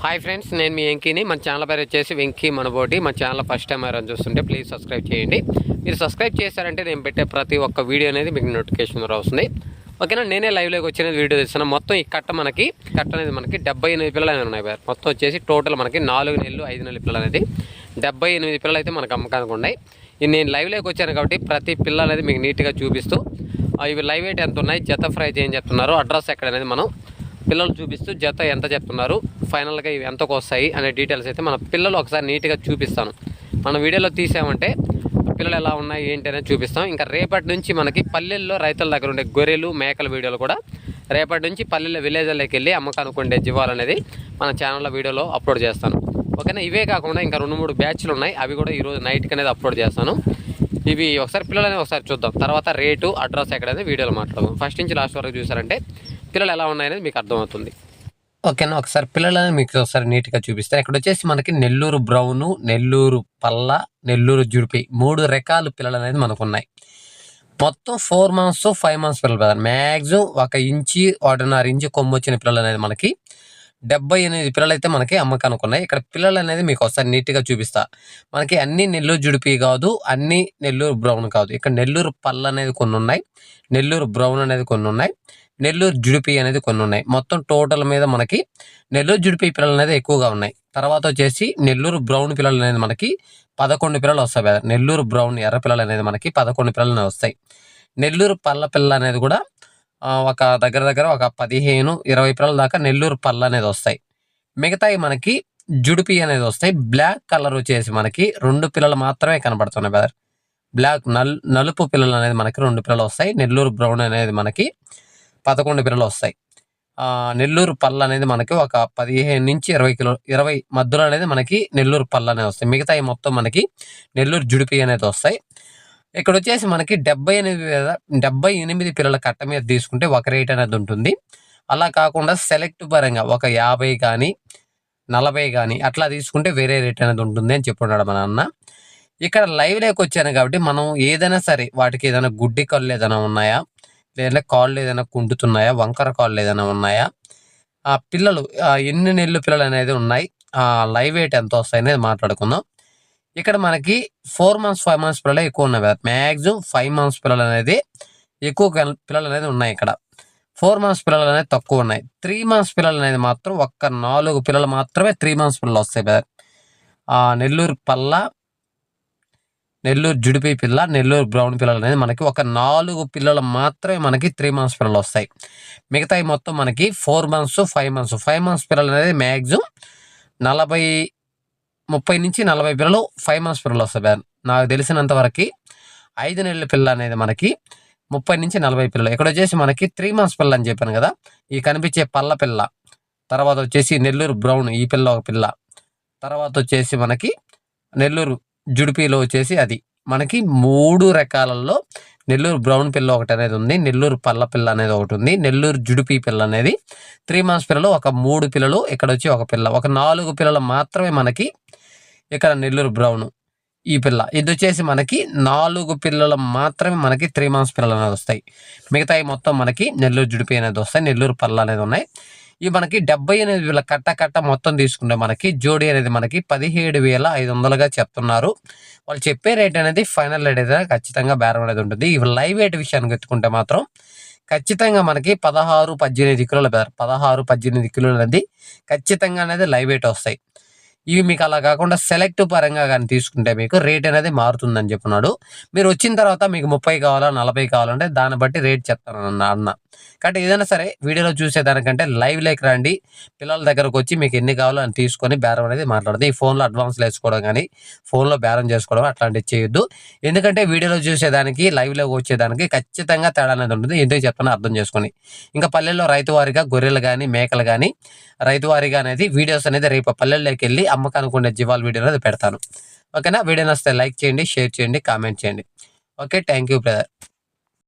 Hi friends నేను మీ వెంకీని. మన channel పేరు వచ్చేసి వెంకీ మనబోటి. మన ఛానల్ ఫస్ట్ టైం ఎవరైనా చూస్తుంటే ప్లీజ్ సబ్స్క్రైబ్ చేయండి. మీరు సబ్స్క్రైబ్ చేశారంటే నేను పెట్టే ప్రతి ఒక్క వీడియో అనేది మీకు నోటిఫికేషన్ వస్తుంది. ఓకేనా నేనే లైవ్లోకి వచ్చిన వీడియో తీస్తున్నాను. మొత్తం ఈ కట్ట మనకి కట్ట అనేది మనకి డెబ్బై ఎనిమిది పిల్లలు అనేది ఉన్నాయి మొత్తం వచ్చేసి టోటల్ మనకి నాలుగు నెలలు ఐదు నెలల పిల్లలు అనేది. డెబ్బై ఎనిమిది పిల్లలు అయితే మనకు అమ్మకానికి ఉన్నాయి. ఇది నేను లైవ్లోకి వచ్చాను కాబట్టి ప్రతి పిల్ల అనేది మీకు నీట్గా చూపిస్తూ ఇవి లైవ్ ఎయిట్ ఎంత ఉన్నాయి? జత ప్రైజ్ ఏం చెప్తున్నారు? అడ్రస్ ఎక్కడ అనేది మనం పిల్లలు చూపిస్తూ జత ఎంత చెప్తున్నారు ఫైనల్గా ఇవి ఎంతకు వస్తాయి అనే డీటెయిల్స్ అయితే మన పిల్లలు ఒకసారి నీట్గా చూపిస్తాను. మన వీడియోలో తీసామంటే పిల్లలు ఎలా ఉన్నాయి ఏంటి అనేది చూపిస్తాం. ఇంకా రేపటి నుంచి మనకి పల్లెల్లో రైతుల దగ్గర ఉండే గొర్రెలు మేకల వీడియోలు కూడా రేపటి నుంచి పల్లెల్లో విలేజ్లోకి వెళ్ళి అమ్మకానికి ఉండే జీవాలు అనేది మన ఛానల్లో వీడియోలో అప్లోడ్ చేస్తాను. ఓకేనా? ఇవే కాకుండా ఇంకా రెండు మూడు బ్యాచ్లు ఉన్నాయి. అవి కూడా ఈరోజు నైట్కి అనేది అప్లోడ్ చేస్తాను. ఇవి ఒకసారి పిల్లలనే ఒకసారి చూద్దాం. తర్వాత రేటు అడ్రస్ ఎక్కడనేది వీడియోలో మాట్లాడదాం ఫస్ట్ నుంచి లాస్ట్ వరకు చూసారంటే పిల్లలు ఎలా ఉన్నాయనేది మీకు అర్థమవుతుంది. ఓకేనా ఒకసారి పిల్లలని మీకు ఒకసారి నీట్గా చూపిస్తాను ఇక్కడ వచ్చేసి మనకి నెల్లూరు బ్రౌను నెల్లూరు పల్ల నెల్లూరు జుడిపి మూడు రకాల పిల్లలు అనేది మనకు ఉన్నాయి మొత్తం ఫోర్ మంత్స్ ఫైవ్ మంత్స్ పిల్లలు కదా మ్యాక్సిమం ఒక ఇంచి ఒకటిన్నర ఇంచి కొమ్ము వచ్చిన పిల్లలు అనేది మనకి డెబ్బై ఎనిమిది పిల్లలు అయితే మనకి అమ్మకానికి ఉన్నాయి ఇక్కడ పిల్లలు అనేది మీకు ఒకసారి నీట్గా చూపిస్తా. మనకి అన్ని నెల్లూరు జుడిపి కాదు అన్ని నెల్లూరు బ్రౌన్ కాదు. ఇక్కడ నెల్లూరు పళ్ళ అనేది కొన్ని ఉన్నాయి నెల్లూరు బ్రౌన్ అనేది కొన్ని ఉన్నాయి నెల్లూరు జుడిపి అనేది కొన్ని ఉన్నాయి మొత్తం టోటల్ మీద మనకి నెల్లూరు జుడిపి పిల్లలు అనేది ఎక్కువగా ఉన్నాయి. తర్వాత వచ్చేసి నెల్లూరు బ్రౌన్ పిల్లలు అనేది మనకి పదకొండు పిల్లలు వస్తాయి నెల్లూరు బ్రౌన్ ఎర్ర పిల్లలు అనేది మనకి పదకొండు పిల్లలు అనేవి వస్తాయి. నెల్లూరు పళ్ళ పిల్ల అనేది కూడా ఒక దగ్గర దగ్గర ఒక పదిహేను ఇరవై పిల్లల దాకా నెల్లూరు పళ్ళ అనేది వస్తాయి. మిగతాయి మనకి జుడిపి అనేది వస్తాయి. బ్లాక్ కలర్ వచ్చేసి మనకి రెండు పిల్లలు మాత్రమే కనబడుతున్నాయి బ్రదర్. బ్లాక్ నల్ నలుపు పిల్లలు అనేది మనకి రెండు పిల్లలు వస్తాయి. నెల్లూరు బ్రౌన్ అనేది మనకి పదకొండు పిల్లలు వస్తాయి. నెల్లూరు పళ్ళు అనేది మనకి ఒక పదిహేను నుంచి ఇరవై కిలో ఇరవై మధ్యలో అనేది మనకి నెల్లూరు పళ్ళు అనేది వస్తాయి. మిగతాయి మొత్తం మనకి నెల్లూరు జుడిపి అనేది వస్తాయి. ఇక్కడ వచ్చేసి మనకి డెబ్బై ఎనిమిది డెబ్బై ఎనిమిది పిల్లల కట్ట మీద తీసుకుంటే ఒక రేట్ అనేది ఉంటుంది. అలా కాకుండా సెలెక్ట్ పరంగా ఒక యాభై కానీ నలభై కానీ అట్లా తీసుకుంటే వేరే రేట్ అనేది ఉంటుంది అని చెప్పున్నాడు మన అన్న ఇక్కడ లైవ్ లేక వచ్చాను కాబట్టి మనం ఏదైనా సరే వాటికి ఏదైనా గుడ్డి కళ్ళు ఏదైనా ఉన్నాయా? లేదా కాళ్ళు ఏదైనా కుంటుతున్నాయా? వంకర కాళ్ళు ఏదైనా ఉన్నాయా? ఆ పిల్లలు ఎన్ని నెలలు పిల్లలు అనేది ఉన్నాయి. ఆ లైవ్ వెయిట్ ఎంత వస్తాయి అనేది మాట్లాడుకుందాం. ఇక్కడ మనకి ఫోర్ మంత్స్ ఫైవ్ మంత్స్ పిల్లలు ఎక్కువ ఉన్నాయి మ్యాక్సిమం ఫైవ్ మంత్స్ పిల్లలు అనేది ఎక్కువ పిల్లలు అనేది ఉన్నాయి ఇక్కడ. ఫోర్ మంత్స్ పిల్లలు అనేది తక్కువ ఉన్నాయి. త్రీ మంత్స్ పిల్లలు అనేది మాత్రం ఒక్క నాలుగు పిల్లలు మాత్రమే త్రీ మంత్స్ పిల్లలు వస్తాయి కదా నెల్లూరు పల్ల నెల్లూరు జుడిపి పిల్ల నెల్లూరు బ్రౌన్ పిల్లలు అనేది మనకి ఒక నాలుగు పిల్లలు మాత్రమే మనకి త్రీ మంత్స్ పిల్లలు వస్తాయి. మిగతాయి మొత్తం మనకి four months five months five months పిల్లలు అనేది మ్యాక్సిమం నలభై ముప్పై నుంచి నలభై పిల్లలు ఫైవ్ మంత్స్ పిల్లలు వస్తాయి నాకు తెలిసినంత వరకు ఐదు నెలల పిల్ల అనేది మనకి ముప్పై నుంచి నలభై పిల్లలు. ఇక్కడ వచ్చేసి మనకి త్రీ మంత్స్ పిల్ల అని చెప్పాను కదా ఈ కనిపించే పల్ల పిల్ల. తర్వాత వచ్చేసి నెల్లూరు బ్రౌన్ ఈ పిల్ల ఒక పిల్ల. తర్వాత వచ్చేసి మనకి నెల్లూరు జుడిపిలో వచ్చేసి అది. మనకి మూడు రకాలలో నెల్లూరు బ్రౌన్ పిల్ల ఒకటి అనేది ఉంది నెల్లూరు పల్ల పిల్ల అనేది ఒకటి ఉంది నెల్లూరు జుడిపి పిల్ల అనేది. త్రీ మంత్స్ పిల్లలు ఒక మూడు పిల్లలు ఇక్కడ వచ్చి ఒక పిల్ల. ఒక నాలుగు పిల్లలు మాత్రమే మనకి ఇక్కడ నెల్లూరు బ్రౌన్ ఈ పిల్ల. ఇది వచ్చేసి మనకి నాలుగు పిల్లలు మాత్రమే మనకి త్రీ మంత్స్ పిల్లలు అనేది వస్తాయి. మిగతాయి మొత్తం మనకి నెల్లూరు జుడిపి అనేది వస్తాయి నెల్లూరు పల్ల అనేది ఉన్నాయి. ఇవి మనకి డెబ్బై ఎనిమిది వేల కట్ట కట్ట మొత్తం తీసుకుంటే మనకి జోడీ అనేది మనకి పదిహేడు వేల ఐదు వందలుగా చెప్తున్నారు. వాళ్ళు చెప్పే రేట్ అనేది ఫైనల్ రేట్ అయితే ఖచ్చితంగా బేరం అనేది ఉంటుంది. ఇవి లైవ్ రేట్ విషయానికి ఎత్తుకుంటే మాత్రం ఖచ్చితంగా మనకి పదహారు పద్దెనిమిది కిలోల పదహారు పద్దెనిమిది కిలోలు అనేది ఖచ్చితంగా అనేది లైవ్ రేట్ వస్తాయి. ఇవి మీకు అలా కాకుండా సెలెక్ట్ పరంగా కానీ తీసుకుంటే మీకు రేట్ అనేది మారుతుందని చెప్పినాడు. మీరు వచ్చిన తర్వాత మీకు ముప్పై కావాలా నలభై కావాలంటే దాన్ని బట్టి రేట్ చెప్తాను అన్న అన్న. కాబట్టి ఏదైనా సరే వీడియోలో చూసేదానికంటే లైవ్ లేక రండి. పిల్లల దగ్గరకు వచ్చి మీకు ఎన్ని కావాలో అని తీసుకొని బేరం అనేది మాట్లాడదు ఈ ఫోన్లో అడ్వాన్స్లు వేసుకోవడం కానీ ఫోన్లో బేరం చేసుకోవడం అట్లాంటివి చేయొద్దు. ఎందుకంటే వీడియోలో చూసేదానికి లైవ్లోకి వచ్చేదానికి ఖచ్చితంగా తేడా అనేది ఉంటుంది. ఎందుకు చెప్తానో అర్థం చేసుకొని. ఇంకా పల్లెల్లో రైతు వారిగా గొర్రెలు కానీ మేకలు కానీ రైతు వారిగా అనేది వీడియోస్ అనేది రేపు పల్లెల్లోకి వెళ్ళి అమ్మకానికి ఉండే జీవాల వీడియో అనేది పెడతాను. ఓకేనా? వీడియో నచ్చితే లైక్ చేయండి షేర్ చేయండి కామెంట్ చేయండి. Okay thank you brother